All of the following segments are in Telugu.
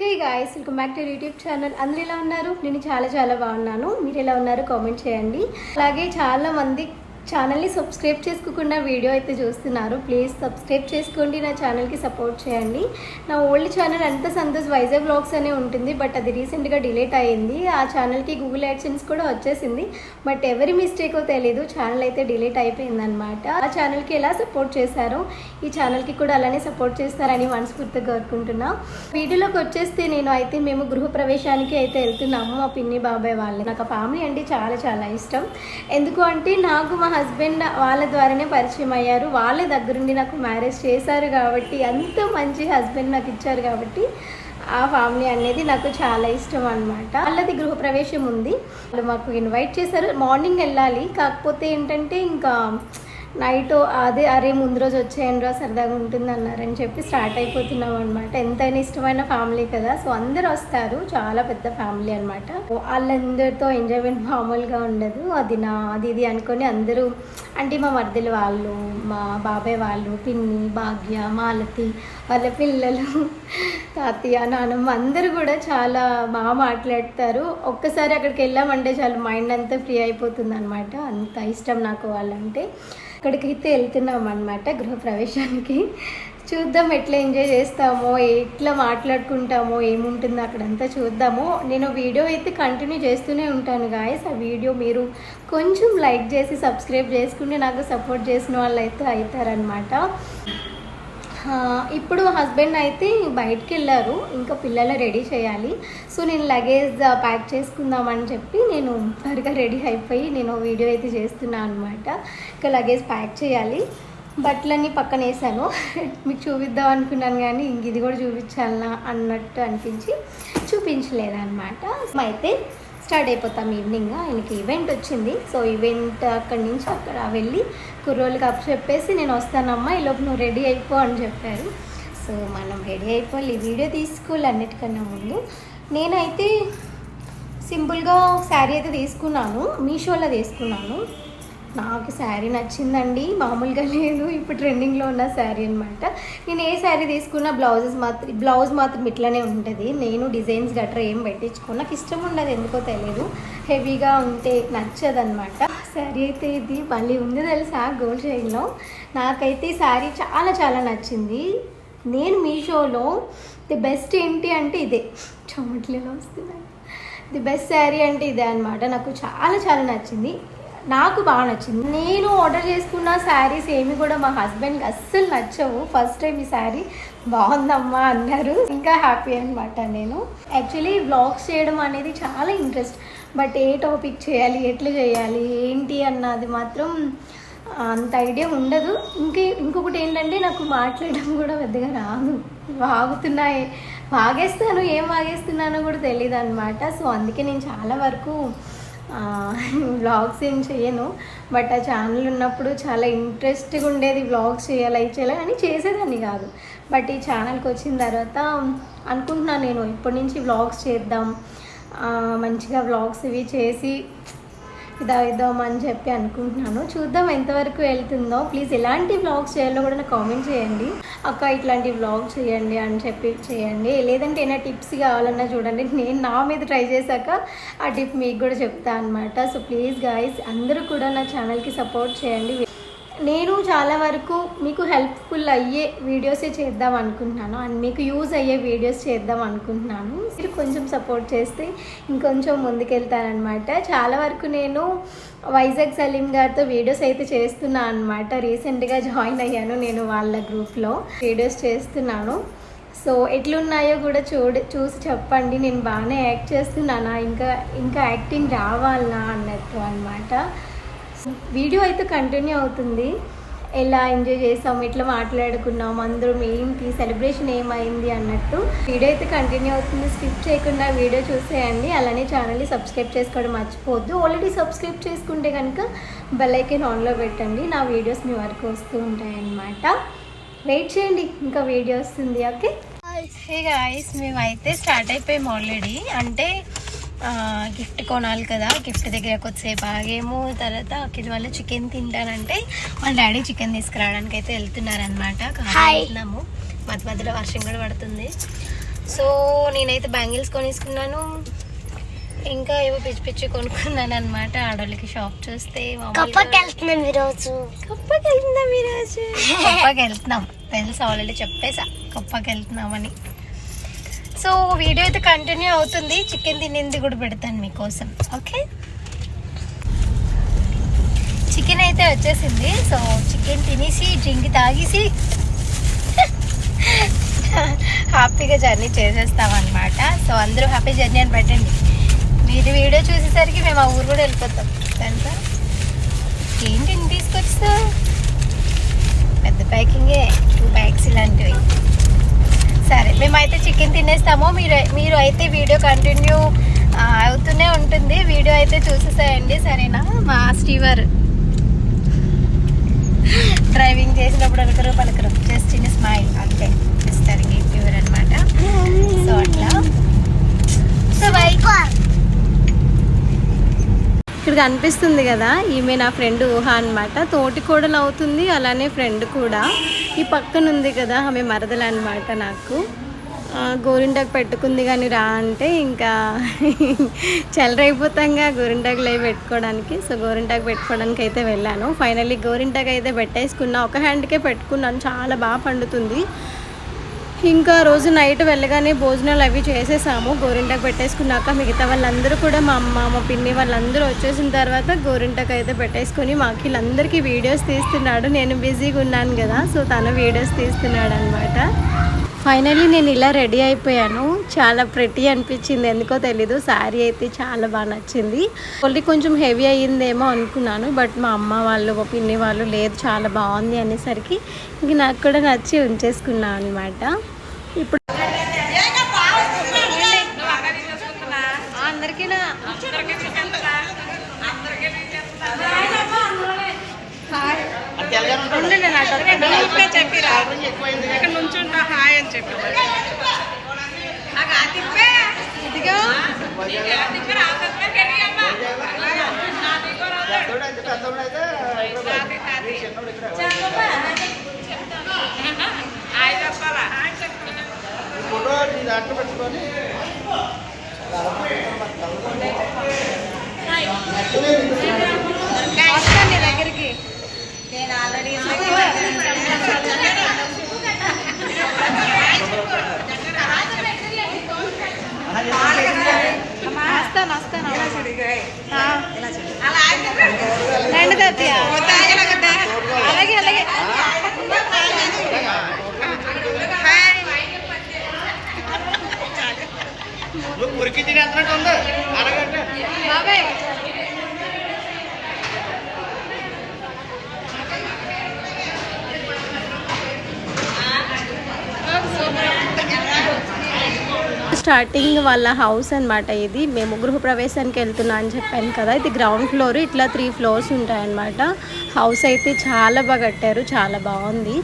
Hey guys welcome back to YouTube channel అందరు ఎలా ఉన్నారు? నేను చాలా చాలా బాగున్నాను. మీరు ఎలా ఉన్నారు? కామెంట్ చేయండి. అలాగే చాలా మంది ఛానల్ని సబ్స్క్రైబ్ చేసుకోకుండా వీడియో అయితే చూస్తున్నారు. ప్లీజ్ సబ్స్క్రైబ్ చేసుకోండి. నా ఛానల్కి సపోర్ట్ చేయండి. నా ఓల్డ్ ఛానల్ అంతా సంతోష్ వైజాగ్ బ్లాగ్స్ అనే ఉంటుంది. బట్ అది రీసెంట్గా డిలీట్ అయ్యింది ఆ ఛానల్కి గూగుల్ యాడ్సెన్స్ కూడా వచ్చేసింది. బట్ ఎవరి మిస్టేకో తెలీదు. ఛానల్ అయితే డిలీట్ అయిపోయిందనమాట ఆ ఛానల్కి ఎలా సపోర్ట్ చేశారో ఈ ఛానల్కి కూడా అలానే సపోర్ట్ చేస్తారని మనస్ఫూర్తిగా కోరుకుంటున్నా. వీడియోలోకి వచ్చేస్తే నేను అయితే మేము గృహప్రవేశానికి అయితే వెళ్తున్నాము మా పిన్ని బాబాయ్ వాళ్ళు నాకు ఆ ఫ్యామిలీ అంటే చాలా చాలా ఇష్టం. ఎందుకు అంటే నాకు మా హస్బెండ్ వాళ్ళ ద్వారానే పరిచయం అయ్యారు. వాళ్ళే దగ్గరుండి నాకు మ్యారేజ్ చేశారు కాబట్టి అంత మంచి హస్బెండ్ నాకు ఇచ్చారు కాబట్టి ఆ ఫ్యామిలీ అనేది నాకు చాలా ఇష్టం అనమాట వాళ్ళది గృహప్రవేశం ఉంది. వాళ్ళు మాకు ఇన్వైట్ చేశారు. మార్నింగ్ వెళ్ళాలి. కాకపోతే ఏంటంటే ఇంకా నైట్ అదే అరే ముందు రోజు వచ్చేయండి రా సరదాగా ఉంటుంది అన్నారని చెప్పి స్టార్ట్ అయిపోతున్నాం అనమాట ఎంతైనా ఇష్టమైన ఫ్యామిలీ కదా. సో అందరు వస్తారు. చాలా పెద్ద ఫ్యామిలీ అనమాట వాళ్ళందరితో ఎంజాయ్మెంట్ మామూలుగా ఉండదు. అది నా అది ఇది అనుకొని అందరూ అంటే మా మర్దలు వాళ్ళు మా బాబాయ్ వాళ్ళు పిన్ని భాగ్య మాలతి వాళ్ళ పిల్లలు తాతయ్య నానమ్మ అందరూ కూడా చాలా బాగా మాట్లాడతారు. ఒక్కసారి అక్కడికి వెళ్ళామంటే చాలు మైండ్ అంతా ఫ్రీ అయిపోతుంది అనమాట అంత ఇష్టం నాకు వాళ్ళంటే. ఇక్కడికైతే వెళ్తున్నాం అనమాట గృహప్రవేశానికి చూద్దాం ఎట్లా ఎంజాయ్ చేస్తామో ఎట్లా మాట్లాడుకుంటామో ఏముంటుందో అక్కడంతా చూద్దాము. నేను వీడియో అయితే కంటిన్యూ చేస్తూనే ఉంటాను గాయస్ ఆ వీడియో మీరు కొంచెం లైక్ చేసి సబ్స్క్రైబ్ చేసుకుని నాకు సపోర్ట్ చేసిన వాళ్ళు అయితే అవుతారనమాట ఇప్పుడు హస్బెండ్ అయితే బయటికి వెళ్ళారు ఇంకా పిల్లలు రెడీ చేయాలి. సో నేను లగేజ్ ప్యాక్ చేసుకుందామని చెప్పి నేను త్వరగా రెడీ అయిపోయి నేను వీడియో అయితే చేస్తున్నాను అనమాట ఇంకా లగేజ్ ప్యాక్ చేయాలి. బట్టలన్నీ పక్కన వేసాను. మీకు చూపిద్దాం అనుకున్నాను కానీ ఇంక ఇది కూడా చూపించాలనా అన్నట్టు అనిపించి చూపించలేదన్నమాట. అయితే స్టార్ట్ అయిపోతాం ఈవినింగ్. ఆయనకి ఈవెంట్ వచ్చింది. సో ఈవెంట్ అక్కడి నుంచి అక్కడ వెళ్ళి కుర్రోళ్ళకి అప్పు చెప్పేసి నేను వస్తానమ్మా ఈలోపు నువ్వు రెడీ అయిపో అని చెప్పారు. సో మనం రెడీ అయిపోవాలి. ఈ వీడియో తీసుకోవాలి అన్నిటికన్నా ముందు. నేనైతే సింపుల్గా శారీ అయితే తీసుకున్నాను. మీషోలో తీసుకున్నాను. నాకు శారీ నచ్చిందండి. మామూలుగా లేదు. ఇప్పుడు ట్రెండింగ్లో ఉన్న శారీ అనమాట నేను ఏ శారీ తీసుకున్నా బ్లౌజెస్ మాత్రం బ్లౌజ్ మాత్రం ఇట్లానే ఉంటుంది. నేను డిజైన్స్ గట్రా ఏం పెట్టించుకో నాకు ఇష్టం ఉండదు. ఎందుకో తెలియదు హెవీగా ఉంటే నచ్చదనమాట శారీ అయితే ఇది మళ్ళీ ఉంది తెలుసా? గోల్డ్ చైన్లో. నాకైతే ఈ శారీ చాలా చాలా నచ్చింది. నేను మీషోలో ది బెస్ట్ ఏంటి అంటే ఇదే. చోమట్లలో వస్తున్నాయి. ది బెస్ట్ శారీ అంటే ఇదే అనమాట నాకు చాలా చాలా నచ్చింది. నాకు బాగా నచ్చింది. నేను ఆర్డర్ చేసుకున్న శారీస్ ఏమి కూడా మా హస్బెండ్కి అస్సలు నచ్చవు. ఫస్ట్ టైం ఈ శారీ. బాగుందమ్మా అన్నారు. ఇంకా హ్యాపీ అనమాట నేను. యాక్చువల్లీ వ్లాగ్స్ చేయడం అనేది చాలా ఇంట్రెస్ట్ బట్ ఏ టాపిక్ చేయాలి? ఎట్లా చేయాలి? ఏంటి అన్నది మాత్రం అంత ఐడియా ఉండదు. ఇంకే ఇంకొకటి ఏంటంటే నాకు మాట్లాడడం కూడా పెద్దగా రాదు. వాగుతున్నాయి. వాగేస్తాను ఏం వాగేస్తున్నానో కూడా తెలియదు అనమాట సో అందుకే నేను చాలా వరకు వ్లాగ్స్ ఏం చేయను బట్ ఆ ఛానల్ ఉన్నప్పుడు చాలా ఇంట్రెస్ట్గా ఉండేది వ్లాగ్స్ చేయాలి అవి చేయాలి అని చేసేదాన్ని కాదు. బట్ ఈ ఛానల్కి వచ్చిన తర్వాత అనుకుంటున్నాను నేను ఇప్పటి నుంచి వ్లాగ్స్ చేద్దాం మంచిగా వ్లాగ్స్ ఇవి చేసి ఇదా చెప్పి అనుకుంటున్నాను. చూద్దాం ఎంతవరకు వెళ్తుందో. ప్లీజ్ ఎలాంటి వ్లాగ్స్ చేయాలో కూడా నాకు కామెంట్ చేయండి. అక్క ఇట్లాంటి వ్లాగ్ చేయండి అని చెప్పి చేయండి. లేదంటే ఏమైనా టిప్స్ కావాలన్నా చూడండి. నేను నా మీద ట్రై చేశాక ఆ టిప్ మీకు కూడా చెప్తా అనమాట సో ప్లీజ్ గాయస్ అందరూ కూడా నా ఛానల్కి సపోర్ట్ చేయండి. నేను చాలా వరకు మీకు హెల్ప్ఫుల్ అయ్యే వీడియోసే చేద్దాం అనుకుంటున్నాను. అండ్ మీకు యూజ్ అయ్యే వీడియోస్ చేద్దాం అనుకుంటున్నాను. మీరు కొంచెం సపోర్ట్ చేస్తే ఇంకొంచెం ముందుకెళ్తానమాట చాలా వరకు నేను వైజాగ్ సలీం గారితో వీడియోస్ అయితే చేస్తున్నాను అనమాట రీసెంట్గా జాయిన్ అయ్యాను నేను వాళ్ళ గ్రూప్లో వీడియోస్ చేస్తున్నాను. సో ఎట్లున్నాయో కూడా చూడ చూసి చెప్పండి. నేను బాగానే యాక్ట్ చేస్తున్నానా? ఇంకా ఇంకా యాక్టింగ్ రావాలనా అన్నట్టు అనమాట వీడియో అయితే కంటిన్యూ అవుతుంది. ఎలా ఎంజాయ్ చేసాం ఎట్లా మాట్లాడుకున్నాం అందరం ఏంటి సెలబ్రేషన్ ఏమైంది అన్నట్టు వీడియో అయితే కంటిన్యూ అవుతుంది. స్కిప్ చేయకుండా వీడియో చూసేయండి. అలానే ఛానల్ని సబ్స్క్రైబ్ చేసుకోవడం మర్చిపోవద్దు. ఆల్రెడీ సబ్స్క్రైబ్ చేసుకుంటే కనుక బెల్ ఆన్లో పెట్టండి. నా వీడియోస్ మీ వరకు వస్తూ ఉంటాయన్నమాట. వెయిట్ చేయండి ఇంకా వీడియో వస్తుంది ఓకే హే గాయస్ మేమైతే స్టార్ట్ అయిపోయాం ఆల్రెడీ అంటే గిఫ్ట్ కొనాలి కదా. గిఫ్ట్ దగ్గర కొద్దిసేపు ఆగేమో. తర్వాత అక్కడ వాళ్ళు చికెన్ తింటానంటే వాళ్ళ డాడీ చికెన్ తీసుకురావడానికి అయితే వెళ్తున్నారనమాట వెళ్తున్నాము. మధ్య మధ్యలో వర్షం కూడా పడుతుంది. సో నేనైతే బ్యాంగిల్స్ కొనేసుకున్నాను. ఇంకా ఏవో పిచ్చి పిచ్చి కొనుక్కున్నాను అనమాట ఆడవాళ్ళకి షాప్ చూస్తే కప్పకి వెళ్తున్నాం ఈరోజు. కప్పకి వెళ్తున్నాం ఈరోజు. కప్పకి వెళ్తున్నాం. తెలుసు ఆల్రెడీ చెప్పేసా. కప్పకి వెళ్తున్నామని. సో వీడియో అయితే కంటిన్యూ అవుతుంది. చికెన్ తినేది కూడా పెడతాను మీకోసం. ఓకే? చికెన్ అయితే వచ్చేసింది. సో చికెన్ తినేసి డ్రింక్ తాగేసి హ్యాపీగా జర్నీ చేసేస్తాం అనమాట సో అందరూ హ్యాపీ జర్నీ అని పెట్టండి. మీరు వీడియో చూసేసరికి మేము ఆ ఊరు కూడా వెళ్ళిపోతాం. దాంట్లో ఏంటి ఇన్ని పెద్ద ప్యాకింగే టూ బ్యాగ్స్ ఇలాంటివి. సరే మేమైతే చికెన్ తినేస్తాము. మీరు మీరు అయితే వీడియో కంటిన్యూ అవుతూనే ఉంటుంది. వీడియో అయితే చూసేసేయండి సరేనా? మా స్టీవర్ డ్రైవింగ్ చేసినప్పుడు అనుకరు పలకరు. జస్ట్ చిన్న స్మైల్ అంతే. మిస్టర్ ఫీవర్ అనమాట సో అట్లా. సో బై ఇక్కడ కనిపిస్తుంది కదా ఈమె నా ఫ్రెండ్ ఊహ అనమాట తోటి కోడలు అవుతుంది అలానే ఫ్రెండ్ కూడా. ఈ పక్కన ఉంది కదా ఆమె మరదలు అనమాట నాకు. గోరింటాకు పెట్టుకుంది కానీ రా అంటే ఇంకా చెలరైపోతాంగా గోరింటాకులు అవి పెట్టుకోవడానికి. సో గోరింటాకు పెట్టుకోవడానికి అయితే వెళ్ళాను. ఫైనల్లీ గోరింటాకు అయితే పెట్టేసుకున్నా. ఒక హ్యాండ్కే పెట్టుకున్నాను. చాలా బాగా పండుతుంది. ఇంకా రోజు నైట్ వెళ్ళగానే భోజనాలు అవి చేసేసాము. గోరింటాకు పెట్టేసుకున్నాక మిగతా వాళ్ళందరూ కూడా మా అమ్మ మా పిన్ని వాళ్ళందరూ వచ్చేసిన తర్వాత గోరింటాకు అయితే పెట్టేసుకొని మాకు వీళ్ళందరికీ వీడియోస్ తీస్తున్నాడు. నేను బిజీగా ఉన్నాను కదా సో తను వీడియోస్ తీస్తున్నాడు అనమాట ఫైనల్లీ నేను ఇలా రెడీ అయిపోయాను. చాలా ప్రెటీ అనిపించింది. ఎందుకో తెలీదు. శారీ అయితే చాలా బాగా నచ్చింది. ఓన్లీ కొంచెం హెవీ అయ్యిందేమో అనుకున్నాను. బట్ మా అమ్మ వాళ్ళు మా పిన్ని వాళ్ళు లేదు చాలా బాగుంది అనేసరికి ఇంక నాకు కూడా నచ్చి ఉంచేసుకున్నాను అనమాట ఇప్పుడు అందరికీ చెప్పిరా. ఇక్కడ నుంచుంటా. హాయ్ అని చెప్పి. ఇదిగో. హాయ్ హాయ్ చెప్పి. ఫోటో నీ దాంట్లో పెట్టుకొని. వస్తాను నీ దగ్గరికి నేను ఆల్రెడీ వస్తాను వస్తాను. రండి తాతయ్య అలాగే అలాగే. నువ్వు మురికి తినేస్తున్నట్టు ఉంది. అడగంటే బాబాయ్ స్టార్టింగ్ వాళ్ళ హౌస్ అన్నమాట ఇది. మేము గృహప్రవేశానికి వెళ్తున్నా అని చెప్పాను కదా. ఇది గ్రౌండ్ ఫ్లోర్ ఇట్లా త్రీ ఫ్లోర్స్ ఉంటాయన్నమాట. హౌస్ అయితే చాలా బాగా కట్టారు చాలా బాగుంది.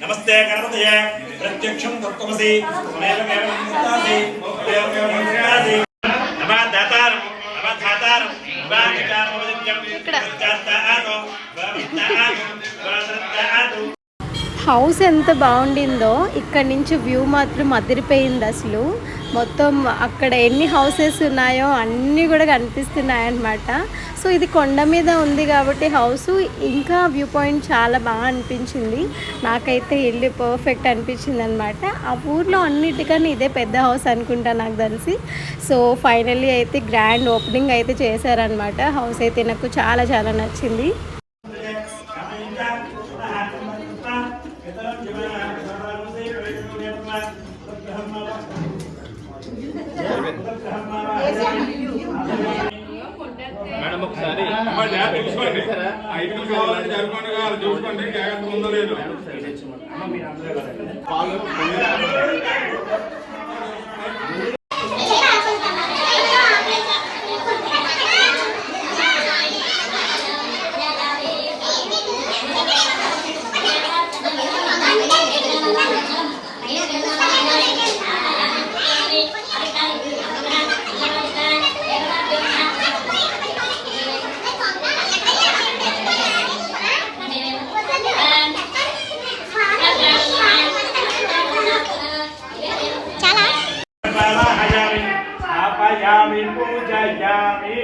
నమస్తే ప్రత్యక్షం తత్వమసి మేమేవ ముక్తాసి మేమేవ ముక్తాసి నమ దాతారం నమ ధాతారం హౌస్ ఎంత బాగుండిందో ఇక్కడ నుంచి వ్యూ మాత్రం అదిరిపోయింది అసలు. మొత్తం అక్కడ ఎన్ని హౌసెస్ ఉన్నాయో అన్నీ కూడా కనిపిస్తున్నాయి అన్నమాట సో ఇది కొండ మీద ఉంది కాబట్టి హౌస్ ఇంకా వ్యూ పాయింట్ చాలా బాగా అనిపించింది. నాకైతే ఇల్లు పర్ఫెక్ట్ అనిపించింది అనమాట ఆ ఊర్లో అన్నిటికన్నా ఇదే పెద్ద హౌస్ అనుకుంటా నాకు తెలిసి. సో ఫైనల్లీ అయితే గ్రాండ్ ఓపెనింగ్ అయితే చేశారనమాట హౌస్ అయితే నాకు చాలా చాలా నచ్చింది. మేడం ఒకసారి చూసుకోండి. ఐదు కావాలంటే జరపండి కావాలి చూసుకోండి జాగ్రత్త ఉందో లేదు. हयामि पूजयामि।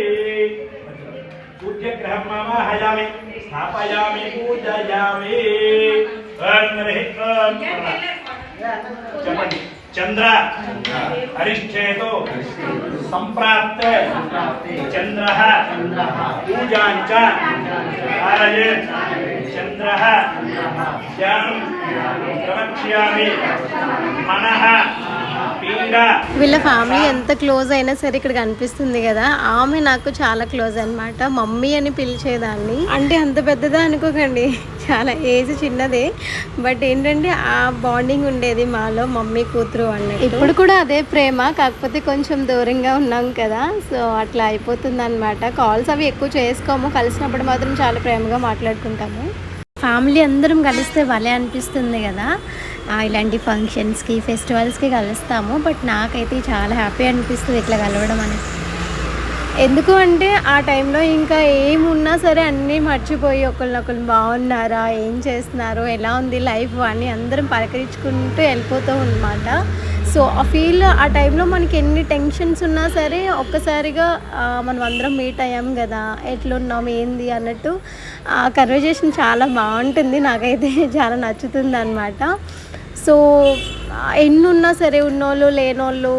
सूर्यग्रहं मम हयामि स्थापयामि पूजयामि। चंद्र। हरिश्चेतो। संप्राप्त। चंद्र। पूजा चारे चंद्र। श्याम प्रवक्ष्यामि। मनः। వీళ్ళ ఫ్యామిలీ ఎంత క్లోజ్ అయినా సరే ఇక్కడ కనిపిస్తుంది కదా. ఆమె నాకు చాలా క్లోజ్ అన్నమాట. మమ్మీ అని పిలిచేదాన్ని. అంటే అంత పెద్దదా అనుకోకండి. చాలా ఏజ్ చిన్నదే. బట్ ఏంటంటే ఆ బాండింగ్ ఉండేది మాలో మమ్మీ కూతురు అన్నట్టు. ఇప్పుడు కూడా అదే ప్రేమ కాకపోతే కొంచెం దూరంగా ఉన్నాం కదా. సో అట్లా అయిపోతుంది అనమాట కాల్స్ అవి ఎక్కువ చేసుకోము. కలిసినప్పుడు మాత్రం చాలా ప్రేమగా మాట్లాడుకుంటాము. ఫ్యామిలీ అందరం కలిస్తే భలే అనిపిస్తుంది కదా. ఇలాంటి ఫంక్షన్స్కి ఫెస్టివల్స్కి కలుస్తాము. బట్ నాకైతే చాలా హ్యాపీ అనిపిస్తుంది ఇట్లా కలవడం అనేది. ఎందుకు అంటే ఆ టైంలో ఇంకా ఏమున్నా సరే అన్నీ మర్చిపోయి ఒకరినొకరు బాగున్నారా ఏం చేస్తున్నారు ఎలా ఉంది లైఫ్ అని అందరం పలకరించుకుంటూ వెళ్ళిపోతాం అనమాట సో ఆ ఫీల్ ఆ టైంలో మనకి ఎన్ని టెన్షన్స్ ఉన్నా సరే ఒక్కసారిగా మనం అందరం మీట్ అయ్యాం కదా ఎట్లున్నాం ఏంది అన్నట్టు ఆ కన్వర్జేషన్ చాలా బాగుంటుంది. నాకైతే చాలా నచ్చుతుంది అనమాట సో ఎన్నున్నా ఎన్ని ఉన్నా సరే ఉన్నోళ్ళు లేనోళ్ళు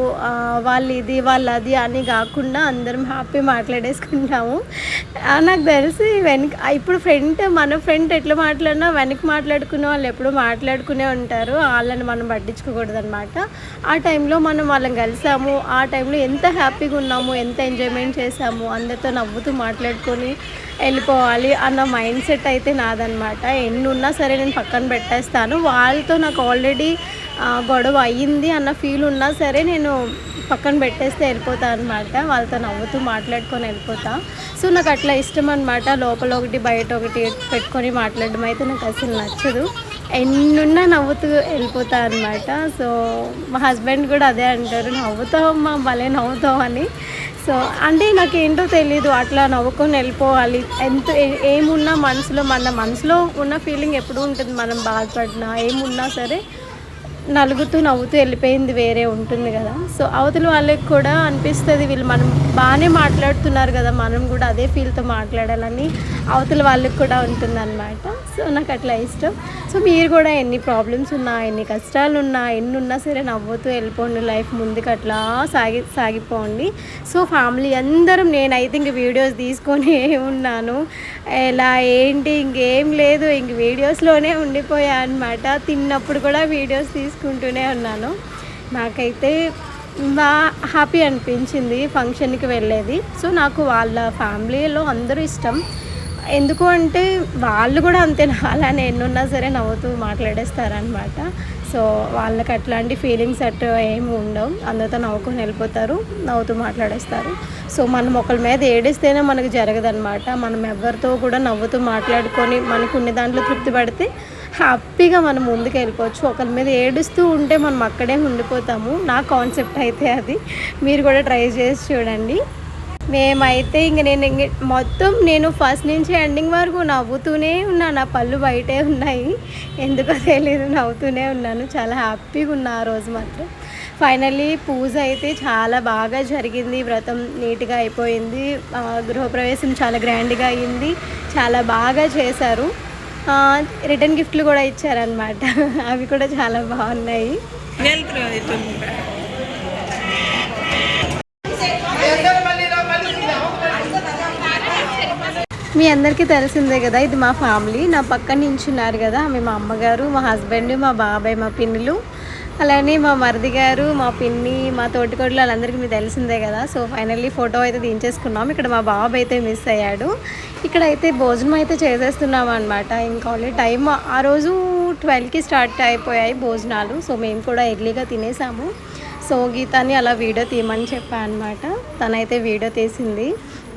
వాళ్ళు ఇది వాళ్ళు అది అని కాకుండా అందరం హ్యాపీ మాట్లాడేసుకుంటాము నాకు తెలిసి వెనక ఇప్పుడు ఫ్రెండ్ మన ఫ్రెండ్ ఎట్లా మాట్లాడినా వెనక్కి మాట్లాడుకునే వాళ్ళు ఎప్పుడు మాట్లాడుకునే ఉంటారు. వాళ్ళని మనం పట్టించుకోకూడదు అనమాట ఆ టైంలో మనం వాళ్ళని కలిసాము. ఆ టైంలో ఎంత హ్యాపీగా ఉన్నాము ఎంత ఎంజాయ్మెంట్ చేసాము అందరితో నవ్వుతూ మాట్లాడుకొని వెళ్ళిపోవాలి అన్న మైండ్ సెట్ అయితే నాదనమాట ఎన్ని ఉన్నా సరే నేను పక్కన పెట్టేస్తాను. వాళ్ళతో నాకు ఆల్రెడీ గొడవ అయ్యింది అన్న ఫీల్ ఉన్నా సరే నేను పక్కన పెట్టేస్తే వెళ్ళిపోతా అనమాట వాళ్ళతో నవ్వుతూ మాట్లాడుకొని వెళ్ళిపోతా. సో నాకు అట్లా ఇష్టం అనమాట లోపల ఒకటి బయట ఒకటి పెట్టుకొని మాట్లాడడం అయితే నాకు అసలు నచ్చదు. ఎన్నున్నా నవ్వుతూ వెళ్ళిపోతా అనమాట సో మా హస్బెండ్ కూడా అదే అంటారు నవ్వుతావు మా భలే నవ్వుతావు అని. సో అంటే నాకేంటో తెలీదు. అట్లా నవ్వుకొని వెళ్ళిపోవాలి. ఎంత ఏమున్నా మనసులో మన మనసులో ఉన్న ఫీలింగ్ ఎప్పుడు ఉంటుంది. మనం బాధపడినా ఏమున్నా సరే నలుగుతూ నవ్వుతూ వెళ్ళిపోయింది వేరే ఉంటుంది కదా. సో అవతల వాళ్ళకి కూడా అనిపిస్తుంది వీళ్ళు మనం బాగానే మాట్లాడుతున్నారు కదా మనం కూడా అదే ఫీల్తో మాట్లాడాలని అవతల వాళ్ళకి కూడా ఉంటుంది అనమాట సో నాకు అట్లా ఇష్టం. సో మీరు కూడా ఎన్ని ప్రాబ్లమ్స్ ఉన్నా ఎన్ని కష్టాలు ఉన్నా ఎన్ని ఉన్నా సరే నవ్వుతూ వెళ్ళిపోండి. లైఫ్ ముందుకు అట్లా సాగి సాగిపోండి. సో ఫ్యామిలీ అందరం నేనైతే ఇంక వీడియోస్ తీసుకొని ఉన్నాను. ఎలా ఏంటి ఇంకేం లేదు. ఇంక వీడియోస్లోనే ఉండిపోయా అనమాట తిన్నప్పుడు కూడా వీడియోస్ తీసుకుంటూనే ఉన్నాను. నాకైతే బాగా హ్యాపీ అనిపించింది ఫంక్షన్కి వెళ్ళేది. సో నాకు వాళ్ళ ఫ్యామిలీలో అందరూ ఇష్టం. ఎందుకు అంటే వాళ్ళు కూడా అంతే అలానే ఎన్నున్నా సరే నవ్వుతూ మాట్లాడేస్తారనమాట సో వాళ్ళకి అట్లాంటి ఫీలింగ్స్ అటు ఏమి ఉండవు. అందరితో నవ్వుకొని వెళ్ళిపోతారు నవ్వుతూ మాట్లాడేస్తారు. సో మనం ఒకరి మీద ఏడిస్తేనే మనకు జరగదనమాట మనం ఎవరితో కూడా నవ్వుతూ మాట్లాడుకొని మనకు ఉన్న దాంట్లో తృప్తి పడితే హ్యాపీగా మనం ముందుకు వెళ్ళిపోవచ్చు. ఒకరి మీద ఏడుస్తూ ఉంటే మనం అక్కడే ఉండిపోతాము. నా కాన్సెప్ట్ అయితే అది. మీరు కూడా ట్రై చేసి చూడండి. మేమైతే ఇంక నేను ఇంక మొత్తం నేను ఫస్ట్ నుంచి ఎండింగ్ వరకు నవ్వుతూనే ఉన్నాను నా పళ్ళు బయటే ఉన్నాయి. ఎందుకో తెలియదు నవ్వుతూనే ఉన్నాను. చాలా హ్యాపీగా ఉన్నా ఆ రోజు మాత్రం. ఫైనల్లీ పూజ అయితే చాలా బాగా జరిగింది. వ్రతం నీట్గా అయిపోయింది. గృహప్రవేశం చాలా గ్రాండ్గా అయింది. చాలా బాగా చేశారు. రిటర్న్ గిఫ్ట్లు కూడా ఇచ్చారనమాట అవి కూడా చాలా బాగున్నాయి. మీ అందరికీ తెలిసిందే కదా ఇది మా ఫ్యామిలీ. నా పక్కన నించున్నారు కదా ఆమె మా అమ్మగారు మా హస్బెండ్ మా బాబాయ్ మా పిన్నులు. అలానే మా మరిది గారు మా పిన్ని మా తోటికోడలు వాళ్ళందరికీ మీకు తెలిసిందే కదా. సో ఫైనల్లీ ఫోటో అయితే దించేసుకున్నాం. ఇక్కడ మా బాబు అయితే మిస్ అయ్యాడు. ఇక్కడ అయితే భోజనం అయితే చేసేస్తున్నాం అనమాట ఇంకా ఆల్రెడీ టైం ఆ రోజు ట్వెల్వ్కి స్టార్ట్ అయిపోయాయి భోజనాలు. సో మేము కూడా ఎర్లీగా తినేసాము. సో గీతాని అలా వీడియో తీయమని చెప్పాను అనమాట తనైతే వీడియో తీసింది.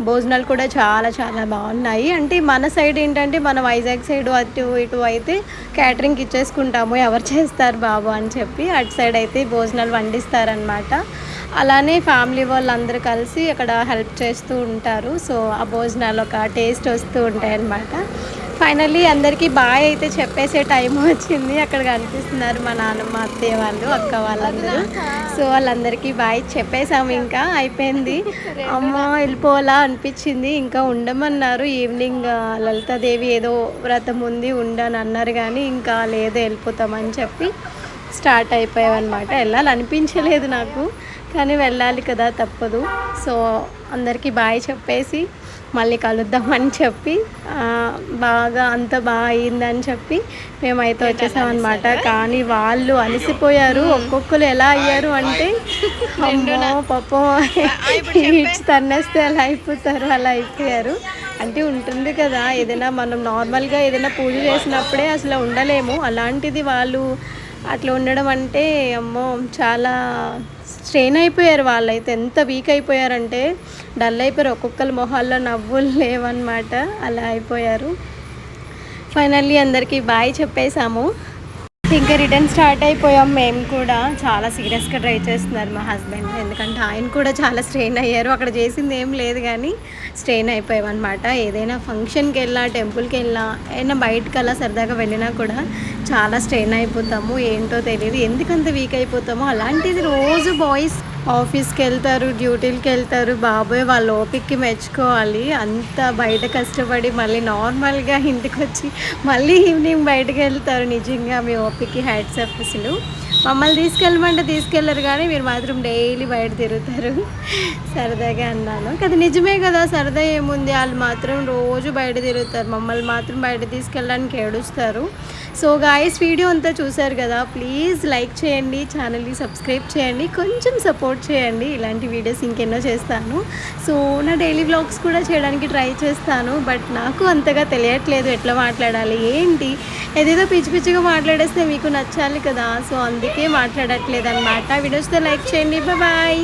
భోజనాలు కూడా చాలా చాలా బాగున్నాయి. అంటే మన సైడ్ ఏంటంటే మన వైజాగ్ సైడ్ అటు ఇటు అయితే క్యాటరింగ్కి ఇచ్చేసుకుంటాము. ఎవరు చేస్తారు బాబు అని చెప్పి అటు సైడ్ అయితే భోజనాలు వండిస్తారనమాట అలానే ఫ్యామిలీ వాళ్ళందరూ కలిసి అక్కడ హెల్ప్ చేస్తూ ఉంటారు. సో ఆ భోజనాలు ఒక టేస్ట్ వస్తూ ఉంటాయి అన్నమాట ఫైనల్లీ అందరికీ బాయ్ అయితే చెప్పేసే టైం వచ్చింది. అక్కడ కనిపిస్తున్నారు మా నాన్నమ్మ అత్తయ్య వాళ్ళు అక్క వాళ్ళందరూ. సో వాళ్ళందరికీ బాయ్ చెప్పేసాము ఇంకా. అయిపోయింది. అమ్మ వెళ్ళిపోవాలా అనిపించింది. ఇంకా ఉండమన్నారు. ఈవినింగ్ లలితాదేవి ఏదో వ్రతం ఉంది ఉండని అన్నారు కానీ ఇంకా లేదు వెళ్ళిపోతామని చెప్పి స్టార్ట్ అయిపోయామన్నమాట. వెళ్ళాలి అనిపించలేదు నాకు కానీ వెళ్ళాలి కదా తప్పదు. సో అందరికీ బాయ్ చెప్పేసి మళ్ళీ కలుద్దామని చెప్పి బాగా అంత బాగా అయిందని చెప్పి మేమైతే వచ్చేసామన్నమాట కానీ వాళ్ళు అలసిపోయారు. ఒక్కొక్కరు ఎలా అయ్యారు అంటే అమ్మో పాపం. ఈడ్చి తన్నేస్తే అలా అయిపోతారు అలా అయిపోయారు. అంటే ఉంటుంది కదా ఏదైనా మనం నార్మల్గా ఏదైనా పూజ చేసినప్పుడే అసలు ఉండలేము. అలాంటిది వాళ్ళు అట్లా ఉండడం అంటే అమ్మో చాలా స్ట్రెయిన్ అయిపోయారు వాళ్ళైతే. ఎంత వీక్ అయిపోయారంటే డల్ అయిపోయారు. ఒక్కొక్కరి మొహాల్లో నవ్వులు లేవన్నమాట. అలా అయిపోయారు. ఫైనల్లీ అందరికీ బాయ్ చెప్పేశాము. ఇంకా రిటర్న్ స్టార్ట్ అయిపోయాం మేము కూడా. చాలా సీరియస్గా ట్రై చేస్తున్నారు మా హస్బెండ్. ఎందుకంటే ఆయన కూడా చాలా స్ట్రెయిన్ అయ్యారు. అక్కడ చేసింది ఏం లేదు కానీ స్ట్రెయిన్ అయిపోయాం అనమాట ఏదైనా ఫంక్షన్కి వెళ్ళా టెంపుల్కి వెళ్ళా ఏదైనా బయటకు అలా సరదాగా వెళ్ళినా కూడా చాలా స్ట్రెయిన్ అయిపోతాము. ఏంటో తెలియదు ఎందుకంత వీక్ అయిపోతామో? అలాంటిది రోజు బాయ్స్ ఆఫీస్కి వెళ్తారు డ్యూటీలకి వెళ్తారు బాబోయ్ వాళ్ళ ఓపిక్కి మెచ్చుకోవాలి. అంత బయట కష్టపడి మళ్ళీ నార్మల్గా ఇంటికి వచ్చి మళ్ళీ ఈవినింగ్ బయటకు వెళ్తారు నిజంగా మీ ఓపిక్కి హ్యాట్స్ ఆఫ్ అసలు. మమ్మల్ని తీసుకెళ్ళమంటే తీసుకెళ్ళరు కానీ మీరు మాత్రం డైలీ బయట తిరుగుతారు. సరదాగా అన్నాను. కదా నిజమే కదా సరదా ఏముంది? వాళ్ళు మాత్రం రోజు బయట తిరుగుతారు. మమ్మల్ని మాత్రం బయట తీసుకెళ్ళడానికి ఏడుస్తారు. సో గాయస్ వీడియో అంతా చూశారు కదా ప్లీజ్ లైక్ చేయండి ఛానల్ని సబ్స్క్రైబ్ చేయండి కొంచెం సపోర్ట్ చేయండి. ఇలాంటి వీడియోస్ ఇంకెన్నో చేస్తాను. సో నా డైలీ వ్లాగ్స్ కూడా చేయడానికి ట్రై చేస్తాను బట్ నాకు అంతగా తెలియట్లేదు ఎట్లా మాట్లాడాలి ఏంటి? ఏదేదో పిచ్చి పిచ్చిగా మాట్లాడేస్తే మీకు నచ్చాలి కదా సో అందుకే మాట్లాడట్లేదు అనమాట వీడియోస్తో లైక్ చేయండి బాయ్